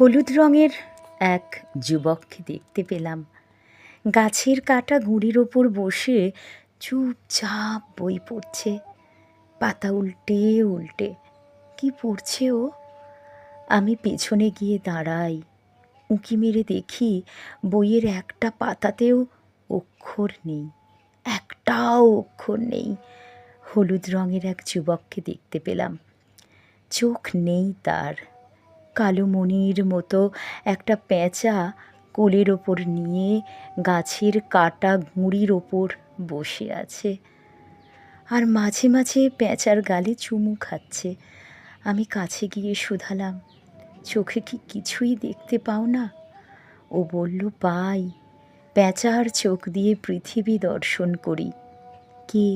হলুদ রঙের এক যুবককে দেখতে পেলাম। গাছের কাটা গুঁড়ির ওপর বসে চুপচাপ বই পড়ছে। পাতা উল্টে উল্টে, কি পড়ছে ও? আমি পেছনে গিয়ে দাঁড়াই, উঁকি মেরে দেখি বইয়ের একটা পাতাতেও অক্ষর নেই, একটাও অক্ষর নেই। হলুদ রঙের এক যুবককে দেখতে পেলাম। চোখ নেই তার। কালো মণির মতো একটা পেঁচা কোলের ওপর নিয়ে গাছের কাটা গুঁড়ির ওপর বসে আছে। আর মাঝে মাঝে পেঁচার গালে চুমু খাচ্ছে। আমি কাছে গিয়ে শুধালাম, চোখে কি কিছুই দেখতে পাও না? ও বলল, পাই। পেঁচার চোখ দিয়ে পৃথিবী দর্শন করি। কে?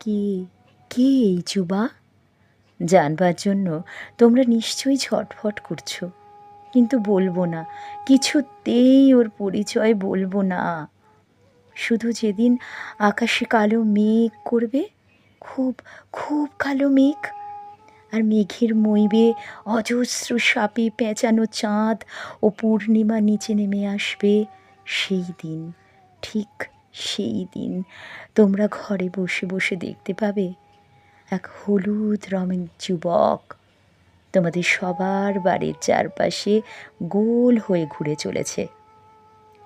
কে? কে এই যুবা জানবার জন্য তোমরা নিশ্চয়ই ছটফট করছ। কিন্তু বলব না, কিছুতেই ওর পরিচয় বলব না। শুধু যেদিন আকাশে কালো মেঘ করবে, খুব খুব কালো মেঘ, আর মেঘের মইবে অজস্র সাপে পেঁচানো চাঁদ ও পূর্ণিমা নিচে নেমে আসবে সেই দিন, ঠিক সেই দিন। তোমরা ঘরে বসে বসে দেখতে পাবে এক হলুদ রঙের যুবক। তোমাদের সবার বাড়ির চারপাশে গোল হয়ে ঘুরে চলেছে।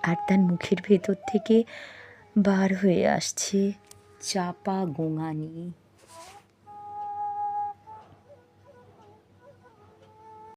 আর তার মুখের ভেতর থেকে বার হয়ে আসছে চাপা গোঙানি।